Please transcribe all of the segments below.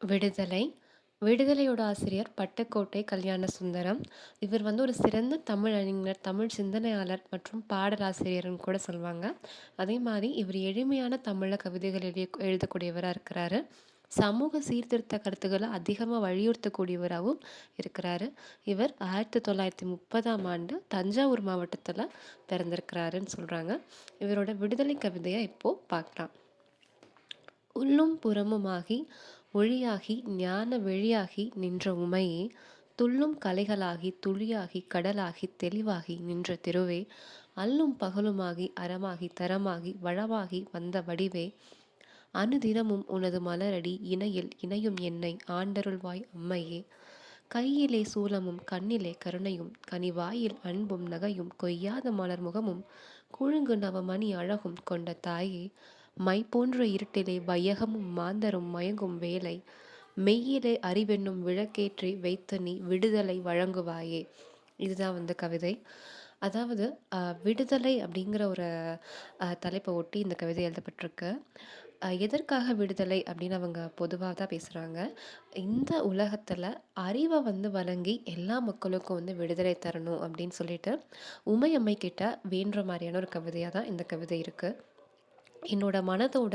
விடுதலை. விடுதலையோட ஆசிரியர் பட்டுக்கோட்டை கல்யாண சுந்தரம். இவர் வந்து ஒரு சிறந்த தமிழ் அறிஞர், தமிழ் சிந்தனையாளர் மற்றும் பாடலாசிரியர்ன்னு கூட சொல்லுவாங்க. அதே மாரி இவர் எளிமையான தமிழ்ல கவிதைகள் எழுதிய எழுதக்கூடியவரா இருக்கிறாரு. சமூக சீர்திருத்த கருத்துக்கள அதிகமா வலியுறுத்தக்கூடியவராவும் இருக்கிறாரு. இவர் 1930ஆம் ஆண்டு தஞ்சாவூர் மாவட்டத்தில் பிறந்திருக்கிறாருன்னு சொல்றாங்க. இவரோட விடுதலை கவிதைய இப்போ பார்க்கலாம். உள்ளும் புறமுமாகி ஒளியாகி ஞான வெளியாகி நின்ற உமையே! துள்ளும் கலைகளாகி துளியாகி கடலாகி தெளிவாகி நின்ற திருவே! அல்லும் பகலுமாகி அறமாகி தரமாகி வளமாகி வந்த வடிவே! அனுதினமும் உனது மலரடி இணையில் இணையும் என்னை ஆண்டருள்வாய் அம்மையே! கையிலே சூலமும் கண்ணிலே கருணையும் கனிவாயில் அன்பும் நகையும் கொய்யாத மலர் முகமும் குழுங்கு நவமணி அழகும் கொண்ட தாயே! மை போன்ற இருட்டிலே வையகமும் மாந்தரும் மயங்கும் வேலை மெய்யிலே அறிவென்னும் விளக்கேற்றி வைத்து நீ விடுதலை வழங்குவாயே! இதுதான் வந்து கவிதை. அதாவது விடுதலை அப்படிங்கிற ஒரு தலைப்பை ஒட்டி இந்த கவிதை எழுதப்பட்டிருக்கு. எதற்காக விடுதலை அப்படின்னு அவங்க பொதுவாக தான் பேசுகிறாங்க இந்த உலகத்தில் அறிவை வந்து வழங்கி எல்லா மக்களுக்கும் வந்து விடுதலை தரணும் அப்படின்னு சொல்லிட்டு, உமையம்மை கிட்ட வேண்டுற மாதிரியான ஒரு கவிதையாக தான் இந்த கவிதை இருக்குது என்னோட மனதோட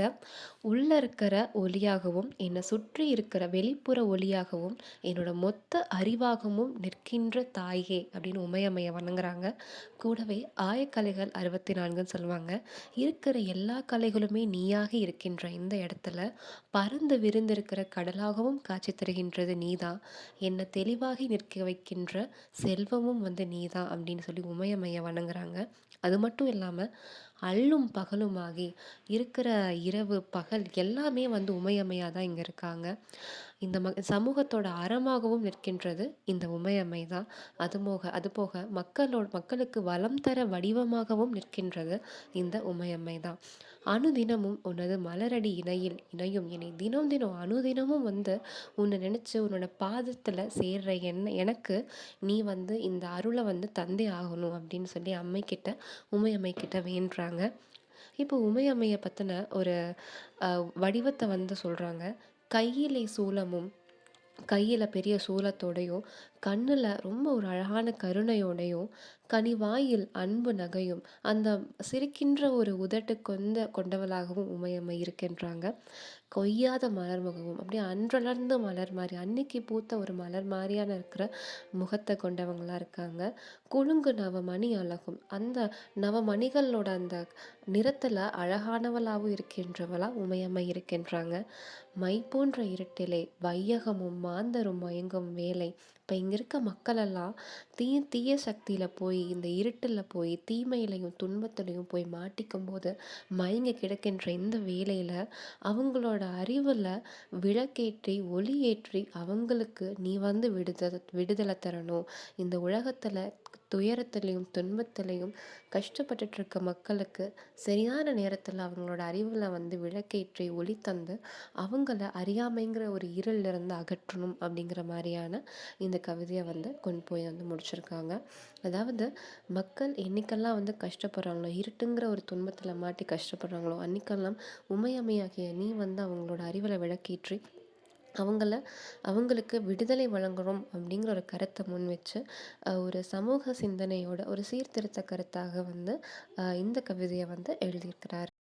உள்ளே இருக்கிற ஒளியாகவும், என்னை சுற்றி இருக்கிற வெளிப்புற ஒளியாகவும், என்னோட மொத்த அறிவாகவும் நிற்கின்ற தாயே! அப்படின்னு உமையம்மையை வணங்குறாங்க. கூடவே ஆயக்கலைகள் 64ன்னு சொல்லுவாங்க. இருக்கிற எல்லா கலைகளுமே நீயாக இருக்கின்ற இந்த இடத்துல, பறந்து விரிந்திருக்கிற கடலாகவும் காட்சி தருகின்றது நீதான். என்னை தெளிவாகி நிற்க வைக்கின்ற செல்வமும் வந்து நீதான் அப்படின்னு சொல்லி உமையம்மையை வணங்குறாங்க. அது மட்டும் இல்லாமல் அல்லும் பகலுமாகி இருக்கிற இரவு, பகல் எல்லாமே வந்து உமையம்மையாக தான் இங்கே இருக்காங்க. இந்த ம சமூகத்தோட அறமாகவும் நிற்கின்றது இந்த உமையம்மை தான். அதுமோக அதுபோக மக்களோட மக்களுக்கு வளம் தர வடிவமாகவும் நிற்கின்றது இந்த உமையம்மை தான். அனுதினமும் உனது மலரடி இணையில் இணையும் இணை தினம் தினம் அனுதினமும் வந்து உன்னை நினச்சி உன்னோட பாதத்தில் சேர்ற என்ன எனக்கு நீ வந்து இந்த அருளை வந்து தந்தே ஆகணும் அப்படின்னு சொல்லி அம்மைக்கிட்ட உமையம்மை கிட்ட வேண்டுறாங்க. இப்போ உமையம்மையை பற்றின ஒரு வடிவத்தை வந்து சொல்கிறாங்க கையிலே சூலமும், கையில் பெரிய சூலத்தோடையும், கண்ணில் ரொம்ப ஒரு அழகான கருணையோடையும், கனிவாயில் அன்பு நகையும், அந்த சிரிக்கின்ற ஒரு உதட்டு கொண்ட கொண்டவளாகவும் உமையம்மை இருக்கின்றாங்க. கொய்யாத மலர் முகமும், அப்படியே அன்றலர்ந்த மலர் மாதிரி அன்னைக்கு பூத்த ஒரு மலர் மாதிரியான இருக்கிற முகத்தை கொண்டவங்களாக இருக்காங்க. குலுங்கு நவமணி அழகும், அந்த நவமணிகளோட அந்த நிறத்தில் அழகானவளாகவும் இருக்கின்றவளா உமையம்மை இருக்கின்றாங்க. மை போன்ற இருட்டிலே வையகமும் மாந்தரும் மயங்கும் வேலை இப்போ இங்கே இருக்க மக்களெல்லாம் தீ தீய சக்தியில் போய், இந்த இருட்டில் போய், தீமையிலையும் துன்பத்துலையும் போய் மாட்டிக்கும்போது, மயங்கி கிடக்கின்ற இந்த வேலையில் அவங்களோட அறிவில் விளக்கேற்றி, ஒளி ஏற்றி, அவங்களுக்கு நீ வந்து விடுதலை விடுதலை தரணும். இந்த உலகத்தில் துயரத்துலேயும் துன்பத்துலேயும் கஷ்டப்பட்டுட்டு இருக்க மக்களுக்கு சரியான நேரத்தில் அவங்களோட அறிவில் வந்து விளக்கேற்றி, ஒளி தந்து, அவங்கள அறியாமைங்கிற ஒரு இருளிலிருந்து அகற்றணும் அப்படிங்கிற மாதிரியான இந்த கவிதையை வந்து கொண்டு போய் வந்து முடிச்சிருக்காங்க. அதாவது மக்கள் என்னைக்கெல்லாம் வந்து கஷ்டப்படுறாங்களோ, இருட்டுங்கிற ஒரு துன்பத்தில் மாட்டி கஷ்டப்படுறாங்களோ, அன்னைக்கெல்லாம் உமையமையாகிய நீ வந்து அவங்களோட அறிவில் விளக்கேற்றி, அவங்கள அவங்களுக்கு விடுதலை வழங்கணும் அப்படிங்கிற ஒரு கருத்தை முன் வச்சு, ஒரு சமூக சிந்தனையோட ஒரு சீர்திருத்த கருத்தாக வந்து இந்த கவிதையை வந்து எழுதியிருக்கிறார்.